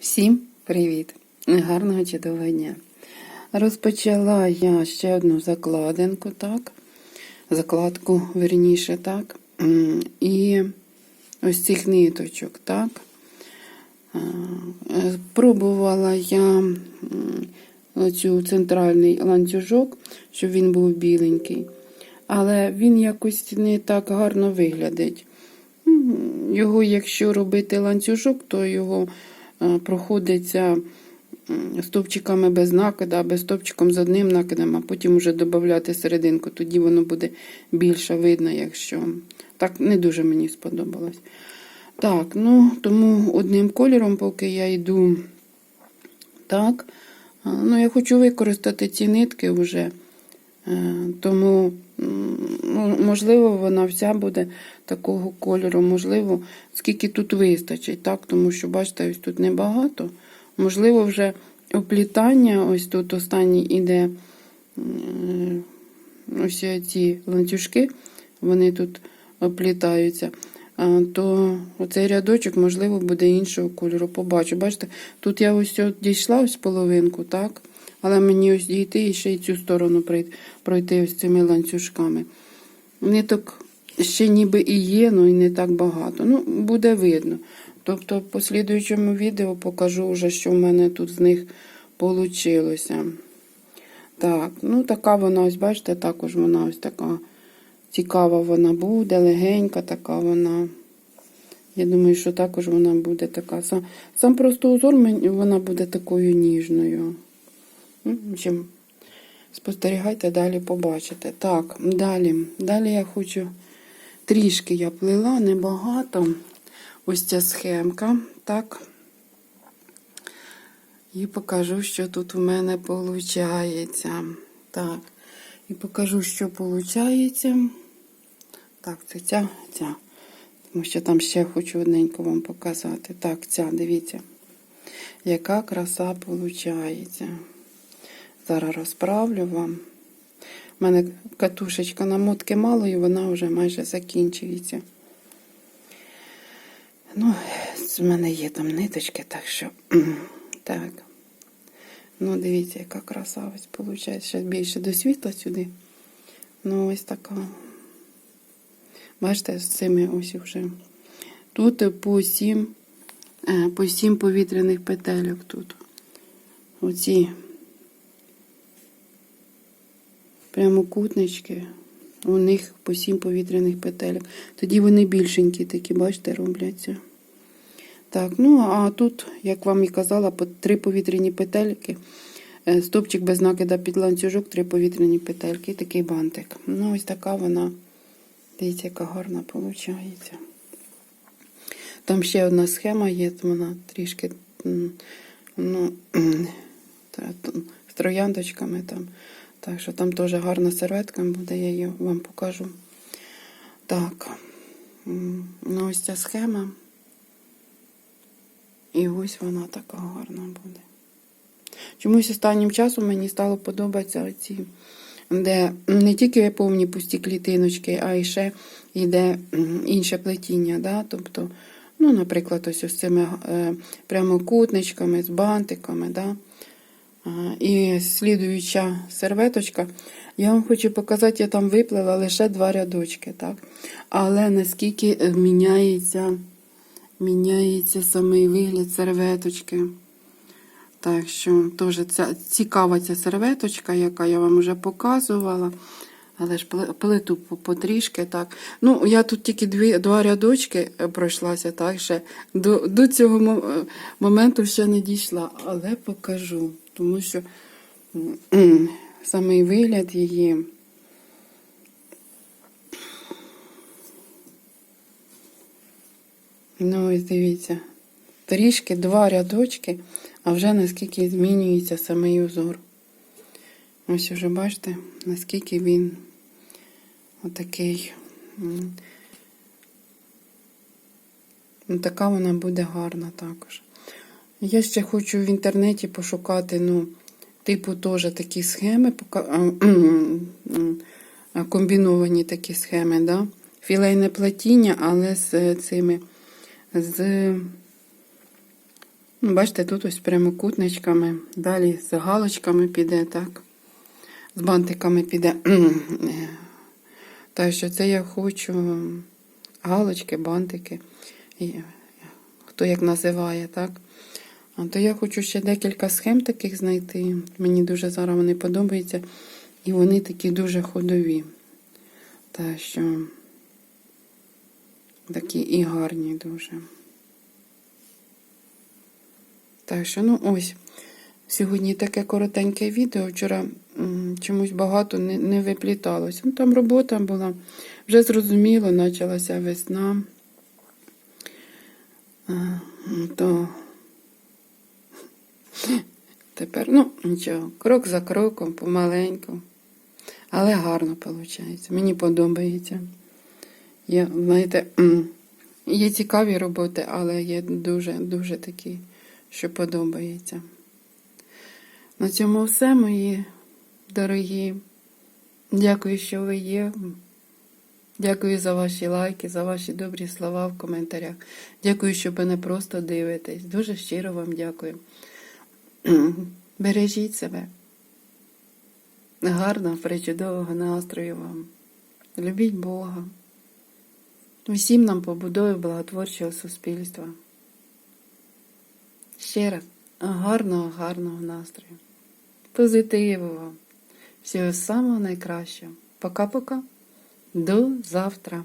Всім привіт! Гарного чудового дня! Розпочала я ще одну закладинку, так? Закладку, верніше, так. І ось цих ниточок, так. Пробувала я оцю центральний ланцюжок, щоб він був біленький. Але він якось не так гарно виглядить. Його, якщо робити ланцюжок, то його проходиться стовпчиками без накида, або стовпчиком з одним накидом, а потім вже додати серединку. Тоді воно буде більше видно, якщо. Так не дуже мені сподобалось. Так, ну тому одним кольором, поки я йду. Так. Ну, я хочу використати ці нитки вже. Е, Тому, ну, можливо, вона вся буде такого кольору, можливо, скільки тут вистачить, так? Тому що, бачите, ось тут небагато. Можливо, вже оплітання, ось тут останній іде ось ці ланцюжки, вони тут оплітаються. То оцей рядочок, можливо, буде іншого кольору. Побачу. Бачите, тут я ось дійшла ось половинку, так? Але мені ось дійти і ще й цю сторону пройти, ось цими ланцюжками. Ниток ще ніби і є, ну і не так багато. Ну, буде видно. Тобто, в послідуючому відео покажу вже, що в мене тут з них вийшло. Так, ну така вона, ось бачите, також вона ось така цікава вона буде, легенька така вона. Я думаю, що також вона буде така. Сам, сам просто узор вона буде такою ніжною. Ну, в спостерігайте, далі побачите. Так, далі. Далі я хочу. Трішки я плела, небагато. Ось ця схемка. Так. І покажу, що тут у мене виходить. Так. І покажу, що виходить. Так, це ця, ця. Тому що там ще хочу одненько вам показати. Так, ця, дивіться. Яка краса виходить. Зараз розправлю вам. У мене катушечка намотки мало, і вона вже майже закінчується. Ну, з мене є там ниточки, так що. Так. Ну, дивіться, яка краса ось виходить. Ще більше до світла сюди. Ну, ось така. Бачите, з цими ось вже. Тут по сім, е, по сім повітряних петельок тут. Оці прямокутнички. У них по сім повітряних петельок. Тоді вони більшенькі такі, бачите, робляться. Так, ну а тут, як вам і казала, три повітряні петельки. Е, Стопчик без накида під ланцюжок, три повітряні петельки такий бантик. Ну, ось така вона, дивіться, яка гарна виходить. Там ще одна схема є, вона трішки ну, з трояндочками там. Так що там теж гарна серветка буде, я її вам покажу. Так, ну ось ця схема. І ось вона така гарна буде. Чомусь останнім часом мені стало подобатися оці, де не тільки повні пусті клітиночки, а й ще йде інше плетіння. Да? Тобто, ну, наприклад, ось ось цими е, прямокутничками, з бантиками. Да? І слідуюча серветочка. Я вам хочу показати, я там виплела лише два рядочки. Так? Але наскільки е, міняється, міняється самий вигляд серветочки. Так що теж ця, цікава ця серветочка, яка я вам вже показувала. Але ж плиту потрішки. так. Ну, я тут тільки дві, два рядочки е, пройшлася, так ще до, до цього е, моменту ще не дійшла, але покажу. Тому що самий вигляд її. Ну, ось дивіться. Трішки два рядочки, а вже наскільки змінюється самий узор. Ось уже бачите, наскільки він отакий. Ну, така вона буде гарна також. Я ще хочу в інтернеті пошукати, ну, типу, теж такі схеми, комбіновані такі схеми, да? Філейне платіння, але з е, цими, з Ну, Бачите, тут ось прямокутничками, далі з галочками піде, так. З бантиками піде. Так що це я хочу галочки, бантики, хто як називає, так. А то я хочу ще декілька схем таких знайти. Мені дуже зараз вони подобаються. І вони такі дуже ходові. Так що такі і гарні дуже. Так що, ну ось. Сьогодні таке коротеньке відео. Вчора чомусь багато не, не випліталось. Ну, там робота була. Вже зрозуміло, почалася весна. А, то тепер, ну, нічого, крок за кроком, помаленьку. Але гарно виходить. Мені подобається. Є, знаєте, є цікаві роботи, але є дуже-дуже такі, що подобається. На цьому все, мої дорогі. Дякую, що ви є. Дякую за ваші лайки, за ваші добрі слова в коментарях. Дякую, що ви не просто дивитесь. Дуже щиро вам дякую. Бережіть себе. Гарного, причудового настрою вам. Любіть Бога. Усім нам побудови благотворчого суспільства. Ще раз, гарного, гарного настрою. Позитиву вам. Всього самого найкращого. Пока-пока. До завтра.